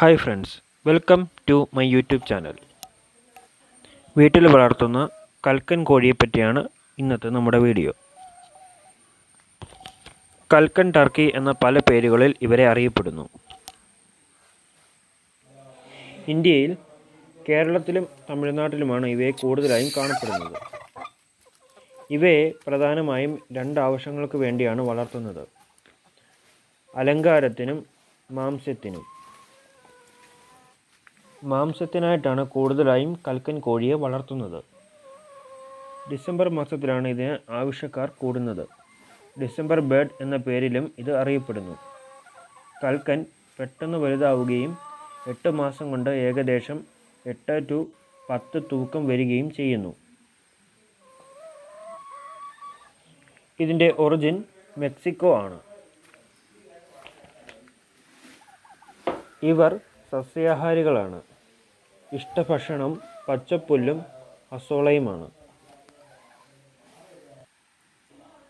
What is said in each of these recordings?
Hi friends welcome to my YouTube channel. വീട്ടിൽ വളർത്തുന്ന കൽക്കൻ കോഴിയെ പറ്റിയാണ് ഇന്നത്തെ നമ്മുടെ വീഡിയോ. കൽക്കൻ ടർക്കി എന്ന പല പേരുകളിൽ ഇവരെ അറിയപ്പെടുന്നു. ഇന്ത്യയിൽ കേരളത്തിലും തമിഴ്നാട്ടിലുമാണ് ഇവയെ കൂടുതലായും കാണപ്പെടുന്നത്. ഇവയെ പ്രധാനമായും രണ്ട് ആവശ്യങ്ങൾക്ക് വേണ്ടിയാണ് വളർത്തുന്നത്. അലങ്കാരത്തിനും മാംസ്യത്തിനും. മാംസത്തിനായിട്ടാണ് കൂടുതലായും കൽക്കൻ കോഴിയെ വളർത്തുന്നത്. ഡിസംബർ മാസത്തിലാണ് ഇതിന് ആവശ്യക്കാർ കൂടുന്നത്. ഡിസംബർ ബേർഡ് എന്ന പേരിലും ഇത് അറിയപ്പെടുന്നു. കൽക്കൻ പെട്ടെന്ന് വലുതാവുകയും എട്ട് മാസം കൊണ്ട് ഏകദേശം എട്ട് ടു പത്ത് തൂക്കം വരികയും ചെയ്യുന്നു. ഇതിന്റെ ഒറിജിൻ മെക്സിക്കോ ആണ്. ഇവർ സസ്യാഹാരികളാണ്. ഇഷ്ടഭക്ഷണം പച്ചപ്പുല്ലും അസോളയുമാണ്.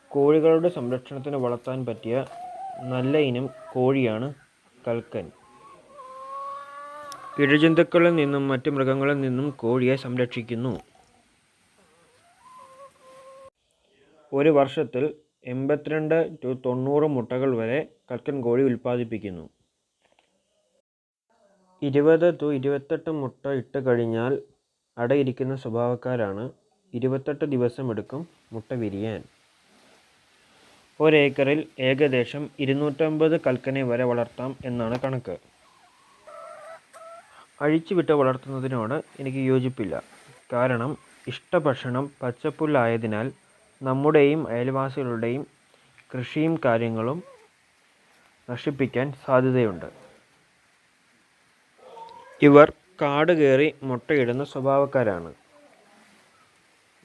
കോഴികളുടെ സംരക്ഷണത്തിന് വളർത്താൻ പറ്റിയ നല്ല ഇനം കോഴിയാണ് കൽക്കൻ. ഇഴജന്തുക്കളിൽ നിന്നും മറ്റ് മൃഗങ്ങളിൽ നിന്നും കോഴിയെ സംരക്ഷിക്കുന്നു. ഒരു വർഷത്തിൽ എൺപത്തിരണ്ട് ടു തൊണ്ണൂറ് മുട്ടകൾ വരെ കൽക്കൻ കോഴി ഉൽപ്പാദിപ്പിക്കുന്നു. ഇരുപത് ടു ഇരുപത്തെട്ട് മുട്ട ഇട്ട് കഴിഞ്ഞാൽ അടയിരിക്കുന്ന സ്വഭാവക്കാരാണ്. ഇരുപത്തെട്ട് ദിവസം എടുക്കും മുട്ട വിരിയാൻ. ഒരേക്കറിൽ ഏകദേശം ഇരുന്നൂറ്റമ്പത് കൽക്കനെ വരെ വളർത്താം എന്നാണ് കണക്ക്. അഴിച്ചുവിട്ട് വളർത്തുന്നതിനോട് എനിക്ക് യോജിപ്പില്ല. കാരണം ഇഷ്ടഭക്ഷണം പച്ചപ്പുല്ലായതിനാൽ നമ്മുടെയും അയൽവാസികളുടെയും കൃഷിയും കാര്യങ്ങളും നശിപ്പിക്കാൻ സാധ്യതയുണ്ട്. ഇവർ കാട് കയറി മുട്ടയിടുന്ന സ്വഭാവക്കാരാണ്.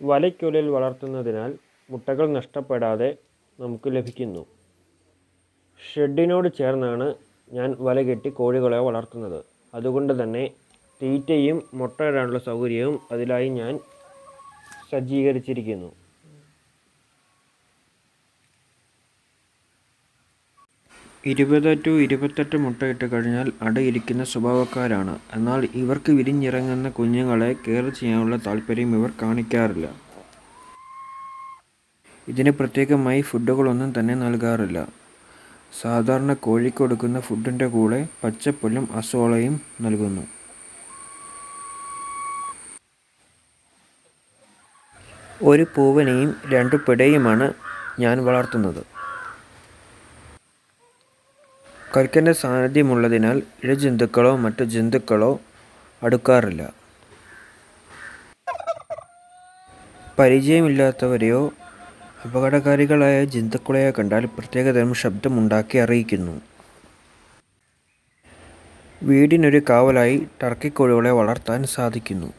വലയ്ക്കുള്ളിൽ വളർത്തുന്നതിനാൽ മുട്ടകൾ നഷ്ടപ്പെടാതെ നമുക്ക് ലഭിക്കുന്നു. ഷെഡിനോട് ചേർന്നാണ് ഞാൻ വല കെട്ടി കോഴികളെ വളർത്തുന്നത്. അതുകൊണ്ട് തന്നെ തീറ്റയും മുട്ടയിടാനുള്ള സൗകര്യവും അതിലായി ഞാൻ സജ്ജീകരിച്ചിരിക്കുന്നു. ഇരുപത് ടു ഇരുപത്തെട്ട് മുട്ടയിട്ട് കഴിഞ്ഞാൽ അടയിരിക്കുന്ന സ്വഭാവക്കാരാണ്. എന്നാൽ ഇവർക്ക് വിരിഞ്ഞിറങ്ങുന്ന കുഞ്ഞുങ്ങളെ കെയർ ചെയ്യാനുള്ള താല്പര്യം ഇവർ കാണിക്കാറില്ല. ഇതിന് പ്രത്യേകമായി ഫുഡുകളൊന്നും തന്നെ നൽകാറില്ല. സാധാരണ കോഴിക്ക് കൊടുക്കുന്ന ഫുഡിന്റെ കൂടെ പച്ചപ്പുല്ലും അസോളയും നൽകുന്നു. ഒരു പൂവനെയും രണ്ട് പിടയുമാണ് ഞാൻ വളർത്തുന്നത്. കൽക്കന്റെ സാന്നിധ്യമുള്ളതിനാൽ ഇഴജന്തുക്കളോ മറ്റു ജന്തുക്കളോ അടുക്കാറില്ല. പരിചയമില്ലാത്തവരെയോ അപകടകാരികളായ ജന്തുക്കളെയോ കണ്ടാൽ പ്രത്യേകതരം ശബ്ദമുണ്ടാക്കി അറിയിക്കുന്നു. വീടിനൊരു കാവലായി ടർക്കിക്കോഴികളെ വളർത്താൻ സാധിക്കുന്നു.